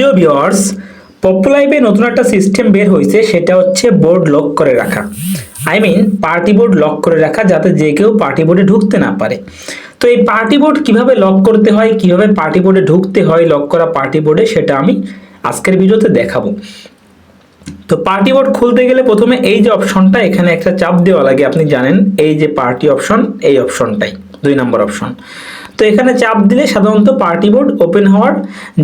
প্রিয় ভিওয়ার্স পপুলাইভে নতুন একটা সিস্টেম বের হয়েছে, সেটা হচ্ছে বোর্ড লক করে রাখা। I mean party board lock করে রাখা, যাতে যে কেউ পার্টি বোর্ডে ঢুকতে না পারে। তো এই পার্টি বোর্ড কীভাবে লক করতে হয়, কীভাবে পার্টি বোর্ডে ঢুকতে হয় লক করা পার্টি বোর্ডে সেটা আমি আজকের ভিডিওতে দেখাবো। তো পার্টি বোর্ড খুলতে গেলে প্রথমে এই যে অপশনটা এখানে একটা চাপ দেওয়া লাগে, আপনি জানেন, এই যে পার্টি অপশন এই অপশনটাই দুই নম্বর অপশন তো এখানে চাপ দিলে সাধারণত পার্টি বোর্ড ওপেন হওয়ার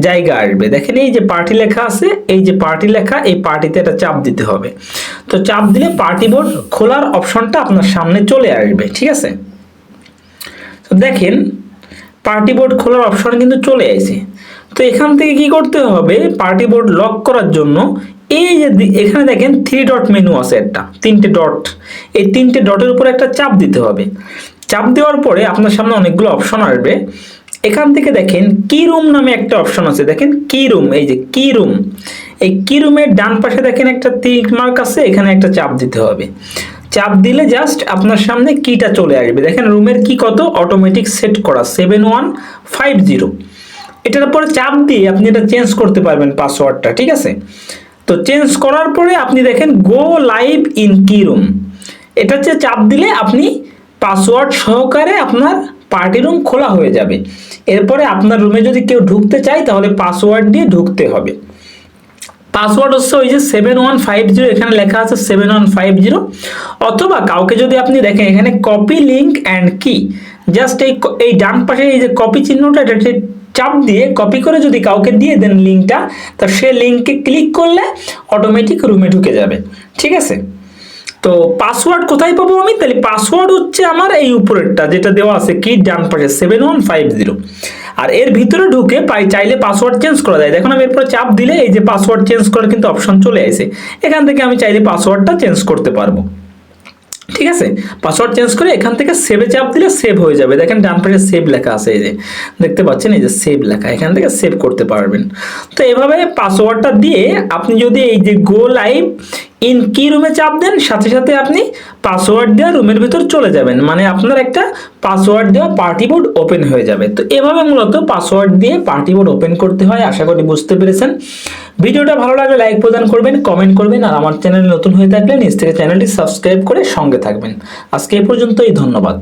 জায়গা আসবে। দেখেন এই যে পার্টি লেখা আছে, এই যে পার্টি লেখা, এই পার্টিতে একটা চাপ দিতে হবে। তো চাপ দিলে পার্টি বোর্ড খোলার অপশনটা আপনার সামনে চলে আসবে, ঠিক আছে? তো দেখেন পার্টি বোর্ড খোলার অপশন কিন্তু চলে আসে। তো এখান থেকে কি করতে হবে? পার্টি বোর্ড লক করার জন্য এই যে এখানে দেখেন থ্রি ডট মেনু আছে একটা, তিনটে ডট এই তিনটে ডটের উপর একটা চাপ দিতে হবে। চাপ দেওয়ার পরে আপনার সামনে অনেকগুলো অপশন আসবে। এখান থেকে দেখেন কি রুম নামে একটা অপশন আছে। দেখেন কি রুম এই যে কি রুম এই কি রুমের ডান পাশে দেখেন একটা টিক মার্ক আছে, এখানে একটা চাপ দিতে হবে। চাপ দিলে জাস্ট আপনার সামনে কিটা চলে আসবে। দেখেন রুমের কি কত? অটোমেটিক সেট করা সেভেন ওয়ান ফাইভ জিরো এটার পরে চাপ দিয়ে আপনি এটা চেঞ্জ করতে পারবেন পাসওয়ার্ডটা ঠিক আছে? তো চেঞ্জ করার পরে আপনি দেখেন go live in key room এটা হচ্ছে চাপ দিলে আপনি পাসওয়ার্ড সহকারে আপনার পার্টি রুম খোলা হয়ে যাবে। এরপরে আপনার রুমে যদি কেউ ঢুকতে চায়, তাহলে পাসওয়ার্ড দিয়ে ঢুকতে হবে। পাসওয়ার্ড হচ্ছে ওই যে সেভেন ওয়ান ফাইভ জিরো এখানে লেখা আছে সেভেন ওয়ান ফাইভ জিরো অথবা কাউকে যদি আপনি দেখেন, এখানে কপি লিঙ্ক অ্যান্ড কি জাস্ট এই এই ডান পাশে এই যে কপি চিহ্নটা, এটা চাপ দিয়ে কপি করে যদি কাউকে দিয়ে দেন লিঙ্কটা তা সে লিঙ্কে ক্লিক করলে অটোমেটিক রুমে ঢুকে যাবে। ঠিক আছে? তো পাসওয়ার্ড কোথায় পাবো আমি? তাহলে পাসওয়ার্ড হচ্ছে আমার এই উপরেরটা, যেটা দেওয়া আছে কি ডান পাশে সেভেন ওয়ান ফাইভ জিরো আর এর ভিতরে ঢুকে পাই, চাইলে পাসওয়ার্ড চেঞ্জ করা যায়। দেখুন, আমি এরপরে চাপ দিলে এই যে পাসওয়ার্ড চেঞ্জ করার কিন্তু অপশন চলে আসে। এখান থেকে আমি চাইলে পাসওয়ার্ডটা চেঞ্জ করতে পারব। ঠিক আছে? পাসওয়ার্ড চেঞ্জ করে এখান থেকে সেভে চাপ দিলে সেভ হয়ে যাবে। দেখেন, ডান পাশে সেভ লেখা আছে এই যে। দেখতে পাচ্ছেন, এই যে সেভ লেখা। এখান থেকে সেভ করতে পারবেন। তো এভাবে পাসওয়ার্ডটা দিয়ে আপনি যদি এই যে গো লাইভ ইন কি রুমে চাপ দেন, সাথে সাথে আপনি পাসওয়ার্ড দেওয়া রুমের ভেতর চলে যাবেন। মানে আপনার একটা পাসওয়ার্ড দেওয়া পার্টি বোর্ড ওপেন হয়ে যাবে। তো এভাবে মূলত পাসওয়ার্ড দিয়ে পার্টি বোর্ড ওপেন করতে হয়, আশা করি বুঝতে পেরেছেন। ভিডিওটা ভালো লাগলে লাইক প্রদান করবেন কমেন্ট করবেন, আর আমার চ্যানেল নতুন হয়ে থাকলে নিজ থেকে চ্যানেলটি সাবস্ক্রাইব করে সঙ্গে থাকবেন। আজকে এ পর্যন্তই, ধন্যবাদ।